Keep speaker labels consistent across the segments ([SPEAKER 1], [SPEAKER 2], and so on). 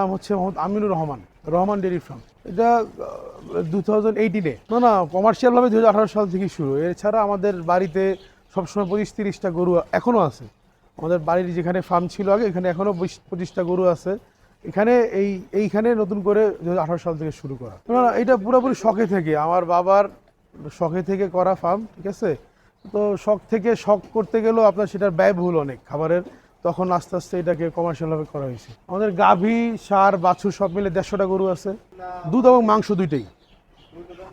[SPEAKER 1] নাম হচ্ছে Mohammad Aminur Rahman Rahman dairy farm এটা দু থাউজেন্ড এইটিনে না না কমার্শিয়ালভাবে দু হাজার আঠারো সাল থেকে শুরু। এছাড়া আমাদের বাড়িতে সবসময় পঁচিশ তিরিশটা গরু এখনও আছে। আমাদের বাড়ির যেখানে ফার্ম ছিল আগে, এখানে এখনও পঁচিশটা গরু আছে। এখানে এই, এইখানে নতুন করে দু হাজার আঠারো সাল থেকে শুরু করা। না না, এটা পুরোপুরি শখে থেকে। আমার বাবার শখে থেকে করা ফার্ম ঠিক আছে? তো শখ থেকে, শখ করতে গেলেও আপনার সেটার ব্যয়বহুল অনেক। খাবারের তখন আস্তে আস্তে এটাকে কমার্শিয়ালভাবে করা হয়েছে। আমাদের গাভী, সার বাছুর সব মিলে দেড়শোটা গরু আছে। দুধ এবং মাংস দুইটাই।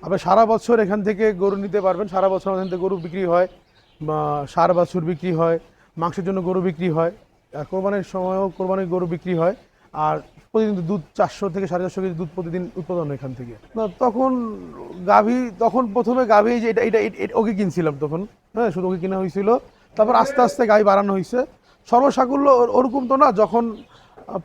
[SPEAKER 1] আপনি সারা বছর এখান থেকে গরু নিতে পারবেন। সারা বছর এখান থেকে গরু বিক্রি হয়, বা সার, বাছুর বিক্রি হয়, মাংসের জন্য গরু বিক্রি হয়। কোরবানির সময়ও কোরবানির গরু বিক্রি হয়। আর প্রতিদিন দুধ চারশো থেকে সাড়ে চারশো কেজি দুধ প্রতিদিন উৎপাদন এখান থেকে। তখন গাভী, তখন প্রথমে গাভী যে এটা এটা ওকে কিনছিলাম তখন। হ্যাঁ শুধু ওকে কিনা হয়েছিল। তারপর আস্তে আস্তে গাভী বাড়ানো হয়েছে। সর্বসাকুল্য ওর- ওরকম তো না, যখন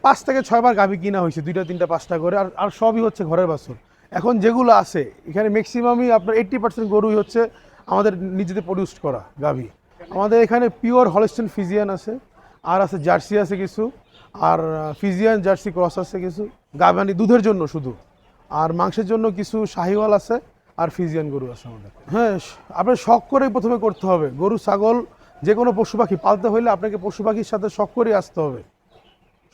[SPEAKER 1] পাঁচ থেকে ছয়বার গাভী কিনা হয়েছে, দুইটা, তিনটা, পাঁচটা করে, আর আর সবই হচ্ছে ঘরের বাছুর। এখন যেগুলো আছে, এখানে ম্যাক্সিমামই আপনার এইট্টি পার্সেন্ট গরুই হচ্ছে আমাদের নিজেদের প্রডিউস করা গাভী। আমাদের এখানে পিওর হলস্টেন ফিজিয়ান আছে, আর আছে জার্সি আছে কিছু, আর ফিজিয়ান জার্সি ক্রস আছে কিছু। গাভানি দুধের জন্য শুধু, আর মাংসের জন্য কিছু শাহিওয়াল আছে, আর ফিজিয়ান গরু আছে আমাদের। হ্যাঁ আপনার শখ করেই প্রথমে করতে হবে। গরু, ছাগল যে কোনো পশু পাখি পালতে হলে আপনাকে পশু পাখির সাথে শখ করেই আসতে হবে।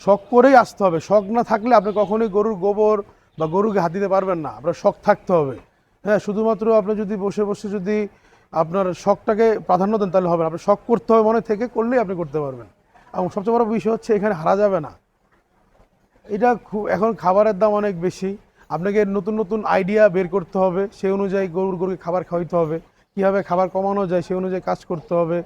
[SPEAKER 1] শখ করেই আসতে হবে। শখ না থাকলে আপনি কখনোই গরুর গোবর বা গরুকে হাত দিতে পারবেন না। আপনার শখ থাকতে হবে। হ্যাঁ শুধুমাত্র আপনি যদি বসে বসে যদি আপনার শখটাকে প্রাধান্য দেন তাহলে হবে না। আপনার শখ করতে হবে, মনে থেকে করলেই আপনি করতে পারবেন। এবং সবচেয়ে বড় বিষয় হচ্ছে এখানে হারা যাবে না। এটা খুব, এখন খাবারের দাম অনেক বেশি। আপনাকে নতুন নতুন আইডিয়া বের করতে হবে। সেই অনুযায়ী গরুর গরুকে খাবার খাওয়াইতে হবে। কীভাবে খাবার কমানো যায় সেই অনুযায়ী কাজ করতে হবে।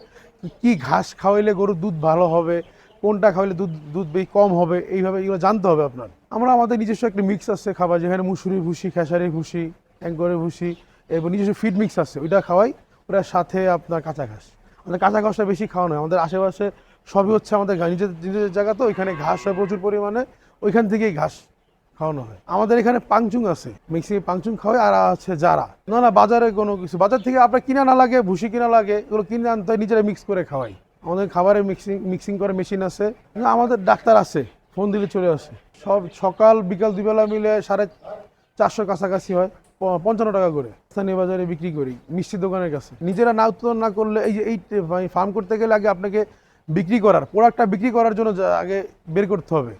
[SPEAKER 1] কি ঘাস খাওয়াইলে গরুর দুধ ভালো হবে? কোনটা খাওয়াইলে দুধ দুধ বেশি কম হবে? এইভাবে এগুলো জানতে হবে আপনার। আমরা আমাদের নিজস্ব একটা মিক্স আছে খাবার, যেখানে মুসুরি ভুসি খেসারি ভুসি, অ্যাঙ্করের ভুসি, এবং নিজস্ব ফিড মিক্স আছে। ওইটা খাওয়াই ওটার সাথে আপনার কাঁচা ঘাস। আমাদের কাঁচা ঘাসটা বেশি খাওয়ানো হয় আমাদের আশেপাশে সবই হচ্ছে আমাদের নিজেদের নিজেদের জায়গা তো, ওইখানে ঘাস হয় প্রচুর পরিমাণে, ওইখান থেকেই ঘাস খাওয়ানো হয়। আমাদের এখানে পাংচুং আছে মিক্সিং পাংচুং খাওয়াই আর আছে যারা না না, বাজারে কোনো কিছু, বাজার থেকে আপনার কিনা না লাগে, ভুসি কিনা লাগে, এগুলো কিনে আনতে নিজেরা মিক্স করে খাওয়াই। আমাদের খাবারের মিক্সিং মিক্সিং করে মেশিন আছে। আমাদের ডাক্তার আছে ফোন দিলে চলে আসে। সব সকাল, বিকাল দুবেলা মিলে সাড়ে চারশো কাছাকাছি হয় পঞ্চান্ন টাকা করে। স্থানীয় বাজারে বিক্রি করি মিষ্টি দোকানের কাছে। নিজেরা না উৎপাদন না করলে, এই যে, এই ফার্ম করতে গেলে আগে আপনাকে বিক্রি করার প্রোডাক্টটা বিক্রি করার জন্য আগে বের করতে হবে।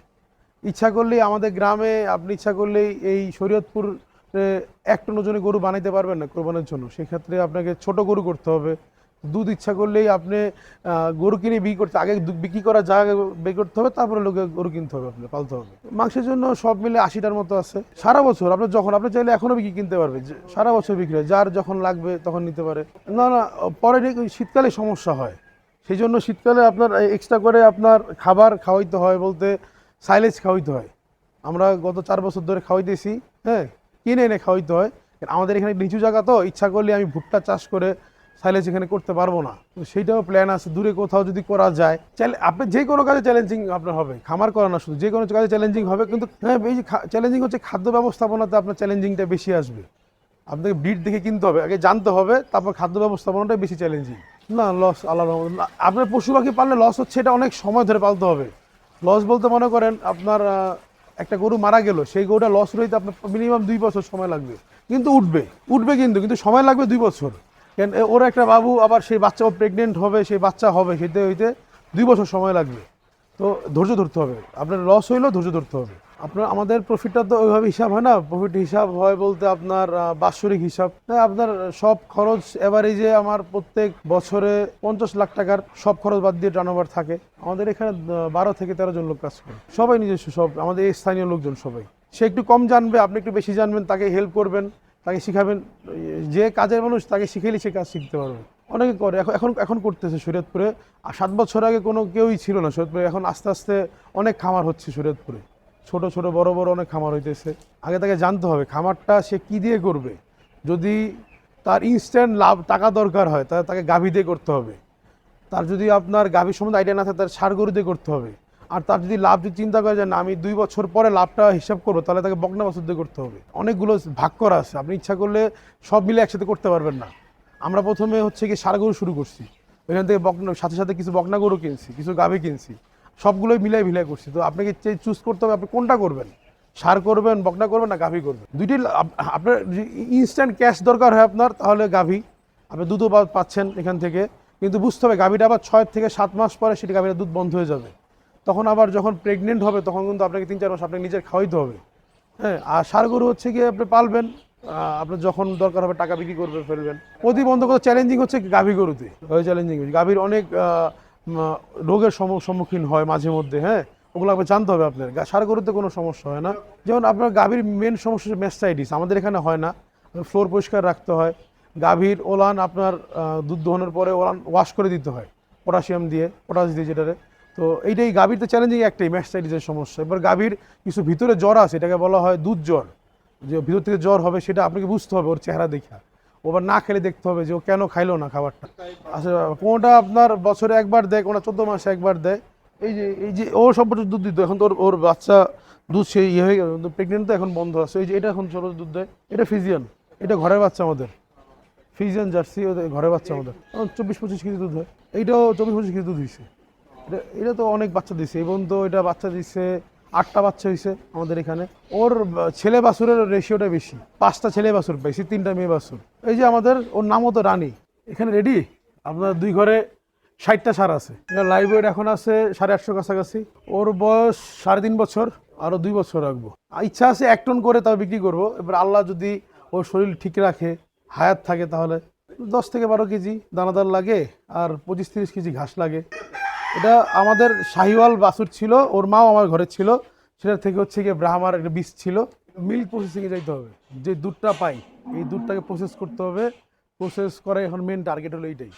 [SPEAKER 1] ইচ্ছা করলেই আমাদের গ্রামে আপনি ইচ্ছা করলেই এই শরীয়তপুর এক টন ওজনে গরু বানাইতে পারবেন না কোরবানের জন্য। সেক্ষেত্রে আপনাকে ছোট গরু করতে হবে। দুধ ইচ্ছা করলেই আপনি গরু কিনে বিক্রি করতে, আগে বিক্রি করার জায়গা বের করতে হবে, তারপরে লোকে গরু কিনতে হবে আপনি পালতে হবে। মাংসের জন্য সব মিলে আশিটার মতো আছে। সারা বছর আপনি যখন, আপনি চাইলে এখনও বিক্রি কিনতে পারবে সারা বছর বিক্রি হয়, যার যখন লাগবে তখন নিতে পারে। না না, পরে শীতকালে সমস্যা হয়। সেই জন্য শীতকালে আপনার এক্সট্রা করে আপনার খাবার খাওয়াইতে হয় বলতে সাইলেজ খাওয়াইতে হয়। আমরা গত চার বছর ধরে খাওয়াইতেছি হ্যাঁ কিনে এনে খাওয়াইতে হয়। আমাদের এখানে নিচু জায়গা তো, ইচ্ছা করলে আমি ভুট্টা চাষ করে সাইলেজ এখানে করতে পারব না। তো সেইটাও প্ল্যান আছে, দূরে কোথাও যদি করা যায়। আপনি যে কোনো কাজে চ্যালেঞ্জিং আপনার হবে, খামার করা না শুধু, যে কোনো কাজে চ্যালেঞ্জিং হবে, কিন্তু হ্যাঁ এই যে চ্যালেঞ্জিং হচ্ছে খাদ্য ব্যবস্থাপনাতে আপনার চ্যালেঞ্জিংটা বেশি আসবে। আপনাকে ব্রিড দেখে কিনতে হবে, আগে জানতে হবে, তারপর খাদ্য ব্যবস্থাপনাটাই বেশি চ্যালেঞ্জিং না লস আল্লাহ আপনার পশু পাখি পাললে লস হচ্ছে, এটা অনেক সময় ধরে পালতে হবে। লস বলতে মনে করেন আপনার একটা গরু মারা গেল, সেই গরুটা লস রইতে আপনার মিনিমাম দুই বছর সময় লাগবে। কিন্তু উঠবে উঠবে কিন্তু কিন্তু সময় লাগবে দুই বছর। কেন ওর একটা বাবু, আবার সেই বাচ্চা প্রেগনেন্ট হবে, সেই বাচ্চা হবে, সেতে হইতে দুই বছর সময় লাগবে। তো ধৈর্য ধরতে হবে। আপনার লস হইলেও ধৈর্য ধরতে হবে। আপনার, আমাদের প্রফিটটা তো ওইভাবে হিসাব হয় না। প্রফিট হিসাব হয় বলতে আপনার বাৎসরিক হিসাব। হ্যাঁ আপনার সব খরচ এভারেজে আমার প্রত্যেক বছরে পঞ্চাশ লাখ টাকার সব খরচ বাদ দিয়ে টার্নওভার থাকে। আমাদের এখানে বারো থেকে তেরো জন লোক কাজ করে। সবাই নিজস্ব সব, আমাদের স্থানীয় লোকজন সবাই। সে একটু কম জানবে, আপনি একটু বেশি জানবেন, তাকে হেল্প করবেন, তাকে শিখাবেন। যে কাজের মানুষ, তাকে শিখেলে সে কাজ শিখতে পারবে। অনেকে করে, এখন এখন এখন করতেছে শরীয়তপুরে। আর সাত বছর আগে কোনো কেউই ছিল না শরীয়তপুরে, এখন আস্তে আস্তে অনেক খামার হচ্ছে শরীয়তপুরে। ছোট ছোট বড় বড় অনেক খামার হইতেছে। আগে তাকে জানতে হবে খামারটা সে কি দিয়ে করবে। যদি তার ইনস্ট্যান্ট লাভ, টাকা দরকার হয়, তাহলে তাকে গাভী দিয়ে করতে হবে। তার যদি আপনার গাভীর সম্বন্ধে আইডিয়া না থাকে তার সার গরু দিয়ে করতে হবে। আর তার যদি লাভ যদি চিন্তা করে যে না, আমি দুই বছর পরে লাভটা হিসাব করব, তাহলে তাকে বকনা দিয়ে করতে হবে। অনেকগুলো ভাগ করা আছে। আপনি ইচ্ছা করলে সব মিলে একসাথে করতে পারবেন না। আমরা প্রথমে হচ্ছে কি সার গরু শুরু করছি। ওইখান থেকে বকনা, সাথে সাথে কিছু বকনা গরু কিনছি, কিছু গাভী কিনছি। সবগুলোই মিলাই মিলাই করছি। তো আপনাকে চুজ করতে হবে, আপনি কোনটা করবেন? সার করবেন, বকনা করবেন না গাভী করবেন? দুইটি আপনার ইনস্ট্যান্ট ক্যাশ দরকার হয় আপনার, তাহলে গাভী। আপনি দুধও পাচ্ছেন এখান থেকে। কিন্তু বুঝতে হবে, গাভীটা আবার ছয় থেকে সাত মাস পরে সেটি গাভীটা দুধ বন্ধ হয়ে যাবে। তখন আবার যখন প্রেগনেন্ট হবে, তখন কিন্তু আপনাকে তিন, চার মাস আপনাকে নিজের খাওয়াইতে হবে। হ্যাঁ আর সার গরু হচ্ছে গিয়ে আপনি পালবেন আপনার যখন দরকার হবে টাকা বিক্রি করবে ফেলবেন। প্রতিবন্ধকতা চ্যালেঞ্জিং হচ্ছে গাভী গরুতে। চ্যালেঞ্জিং গাভীর অনেক রোগের সম্মু- সম্মুখীন হয় মাঝে মধ্যে হ্যাঁ? ওগুলো আপনাকে জানতে হবে আপনার। সার গরুতে কোনো সমস্যা হয় না। যেমন আপনার গাভীর মেন সমস্যা ম্যাস্টাইটিস আমাদের এখানে হয় না। ফ্লোর পরিষ্কার রাখতে হয়। গাভীর ওলান আপনার দুধ দোহনের পরে ওলান ওয়াশ করে দিতে হয় পটাশিয়াম দিয়ে পটাশ দিয়ে যেটারে। তো এইটাই গাভীর তো চ্যালেঞ্জিং একটাই ম্যাস্টাইটিসের সমস্যা। এবার গাভীর কিছু ভিতরে জ্বর আছে, এটাকে বলা হয় দুধ জ্বর। যে ভিতর থেকে জ্বর হবে, সেটা আপনাকে বুঝতে হবে ওর চেহারা দেখা। ও আবার না খেলে দেখতে হবে যে ও কেন খাইলো না খাবারটা। আচ্ছা কোনটা আপনার বছরে একবার দেয়, কোনটা চোদ্দ মাসে একবার দেয়? এই যে এই যে, ও সম্পর্কে দুধ দিত, এখন তো ওর- বাচ্চা দুধ সে ইয়ে হয়ে গেল প্রেগনেন্ট তো এখন বন্ধ আছে। এই যে, এটা এখন ছোটো দুধ দেয়, এটা ফিজিয়ান, এটা ঘরের বাচ্চা আমাদের। ফিজিয়ান জার্সি ঘরের বাচ্চা আমাদের। এখন চব্বিশ পঁচিশ কেজি দুধ হয়। এইটাও চব্বিশ পঁচিশ কেজি দুধ দিয়েছে এটা এটা তো অনেক বাচ্চা দিছে এবং তো এটা বাচ্চা দিচ্ছে আটটা বাচ্চা হয়েছে আমাদের এখানে। ওর ছেলে বাছুরের রেশিওটা বেশি। পাঁচটা ছেলে বাছুর বেশি তিনটা মেয়ে বাছুর। এই যে আমাদের, ওর নামও তো রানী। এখানে রেডি আপনার দুই ঘরে ষাটটা সার আছে। ওয়েট এখন আছে সাড়ে আটশো কাছাকাছি। ওর বয়স সাড়ে তিন বছর, আরও দুই বছর রাখব। ইচ্ছা আছে এক টন করে তাও বিক্রি করব। এবার আল্লাহ যদি ওর শরীর ঠিক রাখে, হায়াত থাকে তাহলে দশ থেকে বারো কেজি দানাদার লাগে আর পঁচিশ তিরিশ কেজি ঘাস লাগে। এটা আমাদের শাহিওয়াল বাসুর ছিল, ওর মাও আমার ঘরে ছিল। সেটার থেকে হচ্ছে গিয়ে ব্রাহ্মার একটা বীজ ছিল। মিল্ক প্রসেসিংয়ে যাইতে হবে। যে দুধটা পাই, এই দুধটাকে প্রসেস করতে হবে। প্রসেস করে এখন মেন টার্গেট হলো এইটাই।